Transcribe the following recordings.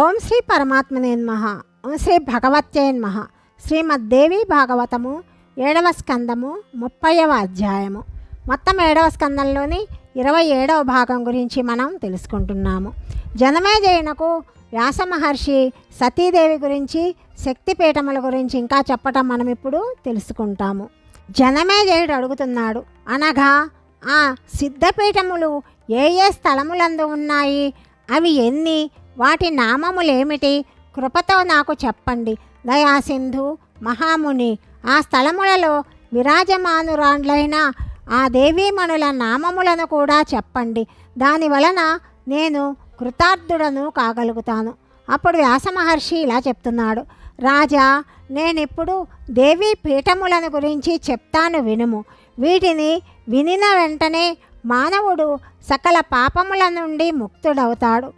ఓం శ్రీ పరమాత్మనేన్మహ ఓం శ్రీ భగవత్యే నమః శ్రీమద్దేవి భాగవతము ఏడవ స్కందము ముప్పైవ అధ్యాయము. మొత్తం ఏడవ స్కందంలోని ఇరవై ఏడవ భాగం గురించి మనం తెలుసుకుంటున్నాము. జనమేజయునకు వ్యాస మహర్షి సతీదేవి గురించి శక్తిపీఠముల గురించి ఇంకా చెప్పటం మనం ఇప్పుడు తెలుసుకుంటాము. జనమేజయుడు అడుగుతున్నాడు అనగా ఆ సిద్ధపీఠములు ఏ ఏ స్థలములందు ఉన్నాయి? అవి ఎన్ని? వాటి నామములేమిటి? కృపతో నాకు చెప్పండి. దయాసింధు మహాముని ఆ స్థలములలో విరాజమానురాండ్లైన ఆ దేవీమణుల నామములను కూడా చెప్పండి. దాని వలన నేను కృతార్థుడను కాగలుగుతాను. అప్పుడు వ్యాసమహర్షి ఇలా చెప్తున్నాడు. రాజా నేనిప్పుడు దేవీ పీఠములను గురించి చెప్తాను వినుము. వీటిని వినిన వెంటనే మానవుడు సకల పాపముల నుండి ముక్తుడవుతాడు.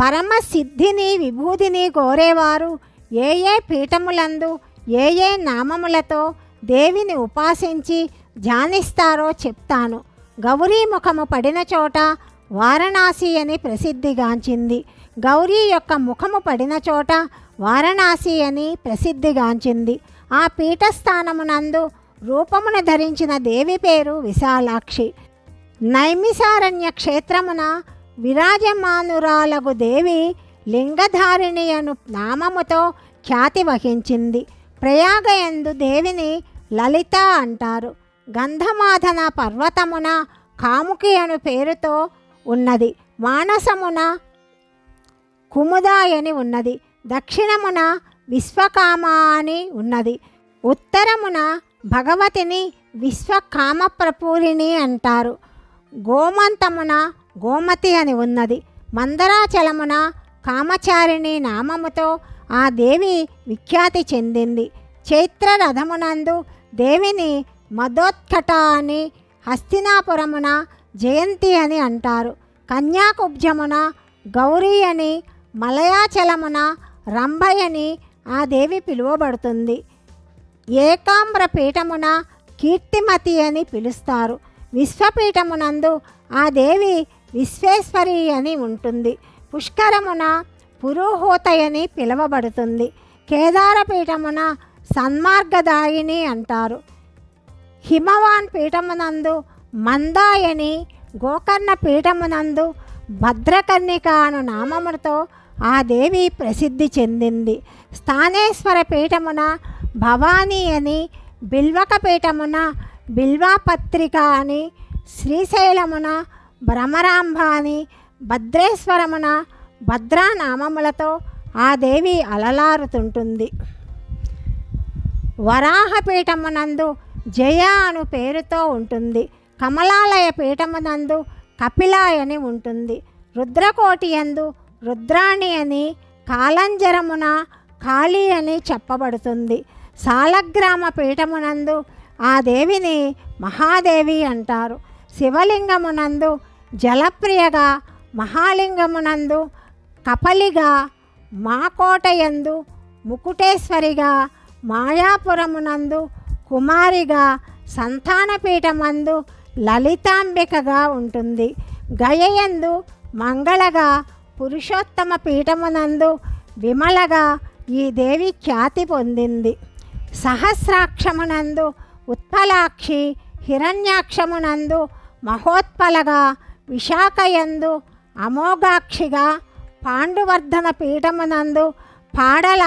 పరమ సిద్ధిని విభూతిని కోరేవారు. ఏ ఏ పీఠములందు ఏ ఏ నామములతో దేవిని ఉపాసించి ధ్యానిస్తారో చెప్తాను. గౌరీ ముఖము పడిన చోట వారణాసి అని ప్రసిద్ధిగాంచింది. గౌరీ యొక్క ముఖము పడిన చోట వారణాసి అని ప్రసిద్ధిగాంచింది. ఆ పీఠస్థానమునందు రూపమును ధరించిన దేవి పేరు విశాలాక్షి. నైమిసారణ్య క్షేత్రమున విరాజమానురాలగు దేవి లింగధారిణి అను నామముతో ఖ్యాతి వహించింది. ప్రయాగయందు దేవిని లలిత అంటారు. గంధమాధన పర్వతమున కాముకి అను పేరుతో ఉన్నది. మానసమున కుముదాయని ఉన్నది. దక్షిణమున విశ్వకామ అని ఉన్నది. ఉత్తరమున భగవతిని విశ్వకామప్రపూరిణి అంటారు. గోమంతమున గోమతి అని ఉన్నది. మందరాచలమున కామచారిణి నామముతో ఆ దేవి విఖ్యాతి చెందింది. చైత్ర రథమునందు దేవిని మదోత్కట అని హస్తినాపురమున జయంతి అని అంటారు. కన్యాకుబ్జమున గౌరీ అని మలయాచలమున రంభయని ఆ దేవి పిలువబడుతుంది. ఏకాంబ్ర పీఠమున కీర్తిమతి అని పిలుస్తారు. విశ్వపీఠమునందు ఆ దేవి విశ్వేశ్వరి అని ఉంటుంది. పుష్కరమున పురోహోతయని పిలువబడుతుంది. కేదారపీఠమున సన్మార్గదాయిని అంటారు. హిమవాన్ పీఠమునందు మందాయని గోకర్ణ పీఠమునందు భద్రకర్ణిక అను నామముతో ఆ దేవి ప్రసిద్ధి చెందింది. స్థానేశ్వర పీఠమున భవానీ అని బిల్వక పీఠమున బిల్వాపత్రిక అని శ్రీశైలమున భ్రమరాంబ అని భద్రేశ్వరమున భద్రా నామములతో ఆ దేవి అలలారుతుంటుంది. వరాహపీఠమునందు జయ అను పేరుతో ఉంటుంది. కమలాలయ పీఠమునందు కపిలాయని ఉంటుంది. రుద్రకోటి యందు రుద్రాణి అని కాలంజరమున కాళీ అని చెప్పబడుతుంది. సాలగ్రామ పీఠమునందు ఆ దేవిని మహాదేవి అంటారు. శివలింగమునందు జలప్రియగా మహాలింగమునందు కపలిగా మాకోటయందు ముకుటేశ్వరిగా మాయాపురమునందు కుమారిగా సంతానపీఠమందు లలితాంబికగా ఉంటుంది. గయయందు మంగళగా పురుషోత్తమ పీఠమునందు విమలగా ఈ దేవి ఖ్యాతి పొందింది. సహస్రాక్షమునందు ఉత్పలాక్షి హిరణ్యాక్షమునందు మహోత్పలగా విశాఖయందు అమోఘాక్షిగా పాండువర్ధన పీఠమునందు పాడల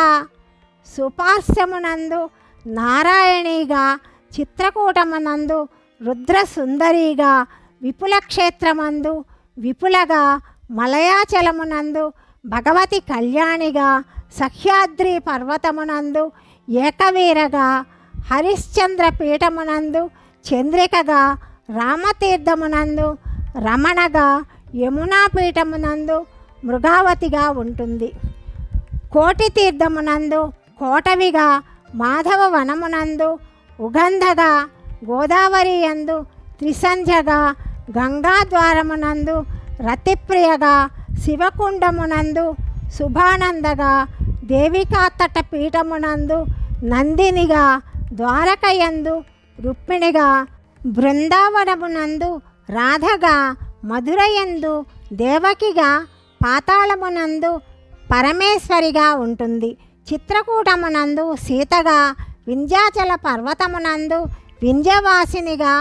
సుపాస్యమునందు నారాయణిగా చిత్రకూటమునందు రుద్రసుందరిగా విపుల క్షేత్రమందు విపులగా మలయాచలమునందు భగవతి కళ్యాణిగా సహ్యాద్రి పర్వతమునందు ఏకవీరగా హరిశ్చంద్ర పీఠమునందు చంద్రికగా రామతీర్థమునందు రమణగా యమునా పీఠమునందు మృగావతిగా ఉంటుంది. కోటి తీర్థమునందు కోటవిగా మాధవ వనమునందు ఉగంధగా గోదావరి యందు త్రిసంధ్యగా గంగాద్వారమునందు రతిప్రియగా శివకుండమునందు శుభానందగా దేవికాతట పీఠమునందు నందినిగా ద్వారకయందు రుక్మిణిగా బృందావనమునందు రాధగా మధురయందు దేవకిగా పాతాళమునందు పరమేశ్వరిగా ఉంటుంది. చిత్రకూటమునందు సీతగా వింధ్యాచల పర్వతమునందు వింధ్యవాసినిగా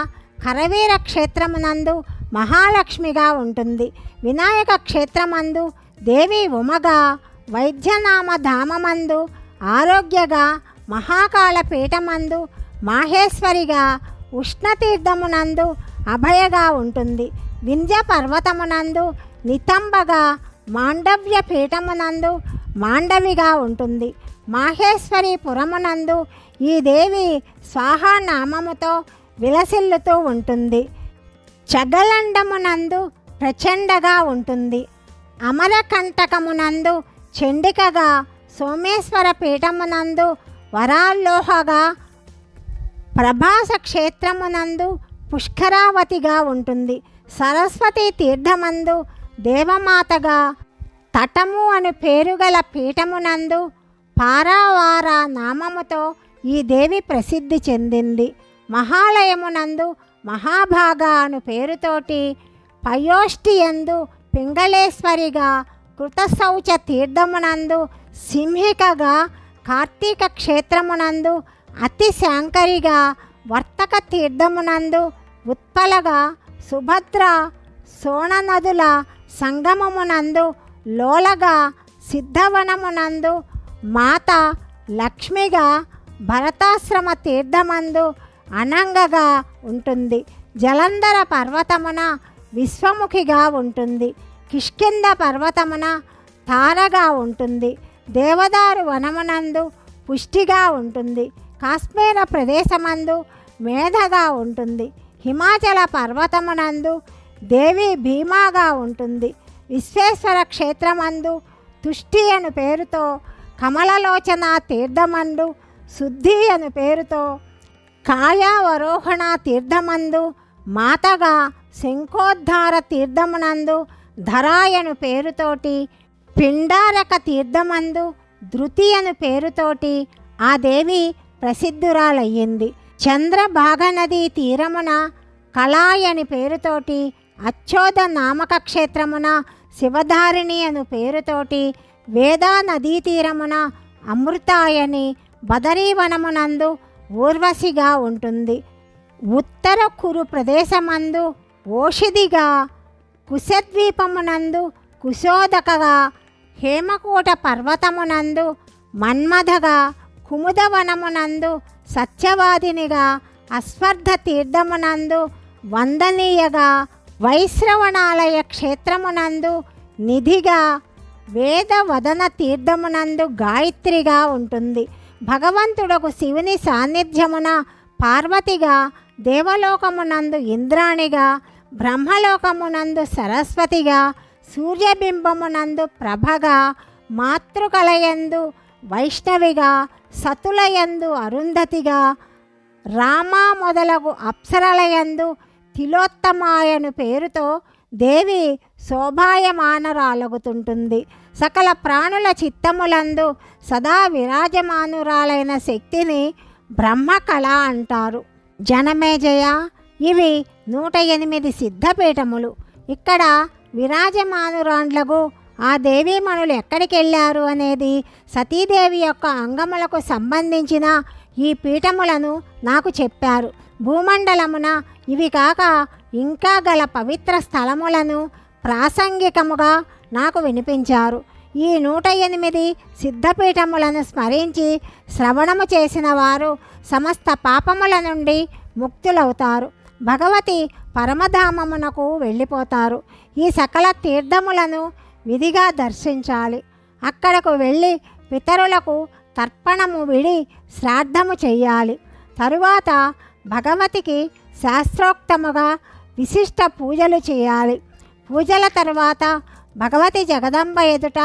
కరవీర క్షేత్రమునందు మహాలక్ష్మిగా ఉంటుంది. వినాయక క్షేత్రమందు దేవి ఉమగా వైద్యనామ ధామమందు ఆరోగ్యగా మహాకాళ పీఠమందు మాహేశ్వరిగా ఉష్ణతీర్థమునందు అభయగా ఉంటుంది. వింధ్య పర్వతమునందు నితంబగా మాండవ్య పీఠమునందు మాండవిగా ఉంటుంది. మాహేశ్వరి పురమునందు ఈ దేవి స్వాహానామముతో విలసిల్లుతూ ఉంటుంది. చగలండమునందు ప్రచండగా ఉంటుంది. అమరకంటకమునందు చండికగా సోమేశ్వర పీఠమునందు వరాల్లోహగా ప్రభాస క్షేత్రమునందు పుష్కరావతిగా ఉంటుంది. సరస్వతి తీర్థమందు దేవమాతగా తటము అను పేరుగల పీఠమునందు పారావార నామముతో ఈ దేవి ప్రసిద్ధి చెందింది. మహాలయమునందు మహాభాగా అను పేరుతోటి పయోష్టియందు పింగళేశ్వరిగా కృతశౌచ తీర్థమునందు సింహికగా కార్తీక క్షేత్రమునందు అతి శాంకరిగా వర్తక తీర్థమునందు ఉత్పలగా సుభద్ర సోణ నదుల సంగమమునందు లోలగా సిద్ధవనమునందు మాత లక్ష్మిగా భరతాశ్రమ తీర్థమందు అనంగగా ఉంటుంది. జలంధర పర్వతమున విశ్వముఖిగా ఉంటుంది. కిష్కింద పర్వతమున తారగా ఉంటుంది. దేవదారు వనమునందు పుష్టిగా ఉంటుంది. కాశ్మీర ప్రదేశమందు మేధగా ఉంటుంది. హిమాచల పర్వతమునందు దేవి భీమాగా ఉంటుంది. విశ్వేశ్వర క్షేత్రమందు తుష్టి అను పేరుతో కమలలోచన తీర్థమందు శుద్ధి అను పేరుతో కాయావరోహణ తీర్థమందు మాతగా శంఖోద్ధార తీర్థమునందు ధరాయను పేరుతోటి పిండారక తీర్థమందు ధృతి అను పేరుతోటి ఆ దేవి ప్రసిద్ధురాలయ్యింది. చంద్రభాగ నదీ తీరమున కళాయని పేరుతోటి అచ్చోద నామక క్షేత్రమున శివధారిణి అను పేరుతోటి వేదా నదీ తీరమున అమృతాయని బదరీవనమునందు ఊర్వశిగా ఉంటుంది. ఉత్తర కురు ప్రదేశమందు ఓషధిగా కుశద్వీపమునందు కుశోదకగా హేమకూట పర్వతమునందు మన్మథగా కుముదవనమునందు సత్యవాదినిగా అస్వర్ధ తీర్థమునందు వందనీయగా వైశ్రవణాలయ క్షేత్రమునందు నిధిగా వేదవదన తీర్థమునందు గాయత్రిగా ఉంటుంది. భగవంతుడకు శివుని సాన్నిధ్యమున పార్వతిగా దేవలోకమునందు ఇంద్రాణిగా బ్రహ్మలోకమునందు సరస్వతిగా సూర్యబింబమునందు ప్రభగా మాతృకలయందు వైష్ణవిగా సతులయందు అరుంధతిగా రామా మొదలగు అప్సరలయందు తిలోత్తమాయను పేరుతో దేవి శోభాయమానరాలగుతుంటుంది. సకల ప్రాణుల చిత్తములందు సదా విరాజమానురాలైన శక్తిని బ్రహ్మకళ అంటారు. జనమేజయ ఇవి నూట ఎనిమిది సిద్ధపీఠములు. ఇక్కడ విరాజమానురాండ్లకు ఆ దేవీమణులు ఎక్కడికి వెళ్ళారు అనేది సతీదేవి యొక్క అంగములకు సంబంధించిన ఈ పీఠములను నాకు చెప్పారు. భూమండలమున ఇవి కాక ఇంకా గల పవిత్ర స్థలములను ప్రాసంగికముగా నాకు వినిపించారు. ఈ నూట ఎనిమిది సిద్ధపీఠములను స్మరించి శ్రవణము చేసిన వారు సమస్త పాపముల నుండి ముక్తులవుతారు. భగవతి పరమధామమునకు వెళ్ళిపోతారు. ఈ సకల తీర్థములను విధిగా దర్శించాలి. అక్కడకు వెళ్ళి పితరులకు తర్పణము విడి శ్రాద్ధము చెయ్యాలి. తరువాత భగవతికి శాస్త్రోక్తముగా విశిష్ట పూజలు చేయాలి. పూజల తరువాత భగవతి జగదంబ ఎదుట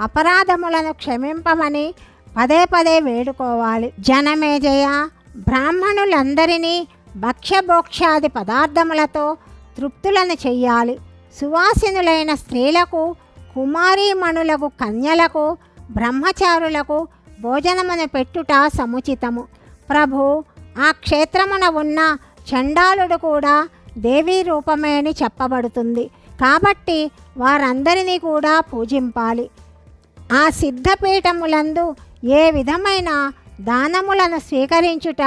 అపరాధములను క్షమింపమని పదే పదే వేడుకోవాలి. జనమేజయ బ్రాహ్మణులందరినీ భక్ష్యభోక్ష్యాది పదార్థములతో తృప్తులను చెయ్యాలి. సువాసినులైన స్త్రీలకు కుమారీమణులకు కన్యలకు బ్రహ్మచారులకు భోజనమును పెట్టుట సముచితము. ప్రభు ఆ క్షేత్రమున ఉన్న చండాలుడు కూడా దేవీ రూపమే అని చెప్పబడుతుంది. కాబట్టి వారందరినీ కూడా పూజింపాలి. ఆ సిద్ధపీఠములందు ఏ విధమైన దానములను స్వీకరించుట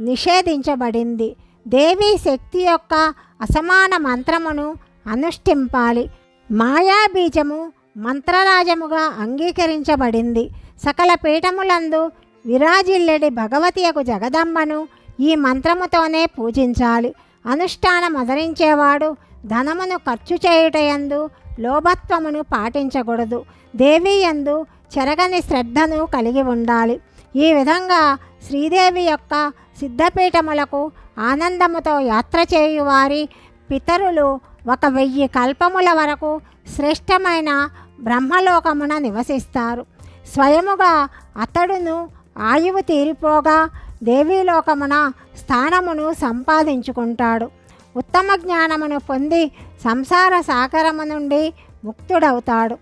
నిషేధించబడింది. దేవీ శక్తి యొక్క అసమాన మంత్రమును అనుష్ఠింపాలి. మాయాబీజము మంత్రరాజముగా అంగీకరించబడింది. సకల పీఠములందు విరాజిల్లెడి భగవతియకు జగదంబను ఈ మంత్రముతోనే పూజించాలి. అనుష్ఠానం అదరించేవాడు ధనమును ఖర్చు చేయుటయందు లోభత్వమును పాటించకూడదు. దేవి యందు చెరగని శ్రద్ధను కలిగి ఉండాలి. ఈ విధంగా శ్రీదేవి యొక్క సిద్ధపీఠములకు ఆనందముతో యాత్ర చేయువారి పితరులు ఒక వెయ్యి కల్పముల వరకు శ్రేష్టమైన బ్రహ్మలోకమున నివసిస్తారు. స్వయముగా అతడును ఆయువు తీరిపోగా దేవీలోకమున స్థానమును సంపాదించుకుంటాడు. ఉత్తమ జ్ఞానమును పొంది సంసార సాగరము నుండి ముక్తుడవుతాడు.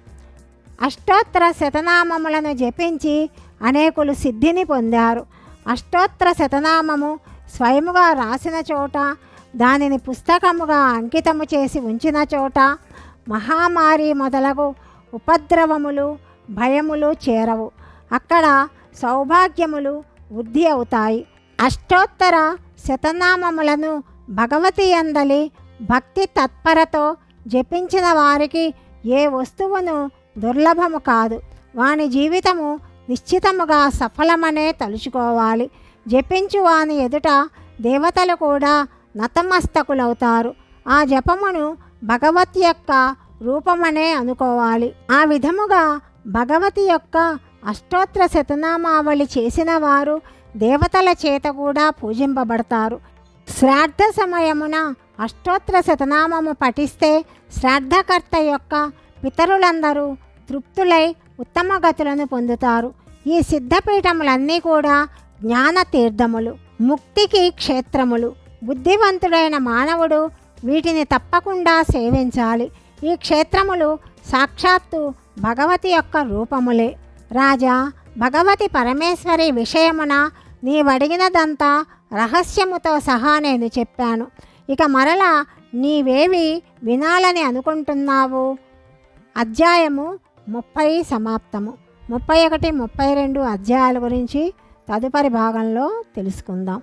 అష్టోత్తర శతనామములను జపించి అనేకులు సిద్ధిని పొందారు. అష్టోత్తర శతనామము స్వయముగా రాసిన చోట దానిని పుస్తకముగా అంకితము చేసి ఉంచిన చోట మహామారి మొదలగు ఉపద్రవములు భయములు చేరవు. అక్కడ సౌభాగ్యములు వృద్ధి అవుతాయి. అష్టోత్తర శతనామములను భగవతి అందలి భక్తి తత్పరతో జపించిన వారికి ఏ వస్తువును దుర్లభము కాదు. వాని జీవితము నిశ్చితముగా సఫలమనే తలుచుకోవాలి. జపించు వాని ఎదుట దేవతలు కూడా నతమస్తకులవుతారు. ఆ జపమును భగవతి యొక్క రూపమనే అనుకోవాలి. ఆ విధముగా భగవతి యొక్క అష్టోత్తర శతనామావళి చేసిన వారు దేవతల చేత కూడా పూజింపబడతారు. శ్రాద్ధ సమయమున అష్టోత్తర శతనామము పఠిస్తే శ్రాద్ధకర్త యొక్క పితరులందరూ తృప్తులై ఉత్తమ గతులను పొందుతారు. ఈ సిద్ధపీఠములన్నీ కూడా జ్ఞాన తీర్థములు ముక్తికి క్షేత్రములు. బుద్ధివంతుడైన మానవుడు వీటిని తప్పకుండా సేవించాలి. ఈ క్షేత్రములు సాక్షాత్తు భగవతి యొక్క రూపములే. రాజా భగవతి పరమేశ్వరి విషయమున నీవడిగినదంతా రహస్యముతో సహా నేను చెప్పాను. ఇక మరలా నీవేవి వినాలని అనుకుంటున్నావు? అధ్యాయము ముప్పై సమాప్తము. ముప్పై ఒకటి ముప్పై రెండు అధ్యాయాల గురించి తదుపరి భాగంలో తెలుసుకుందాం.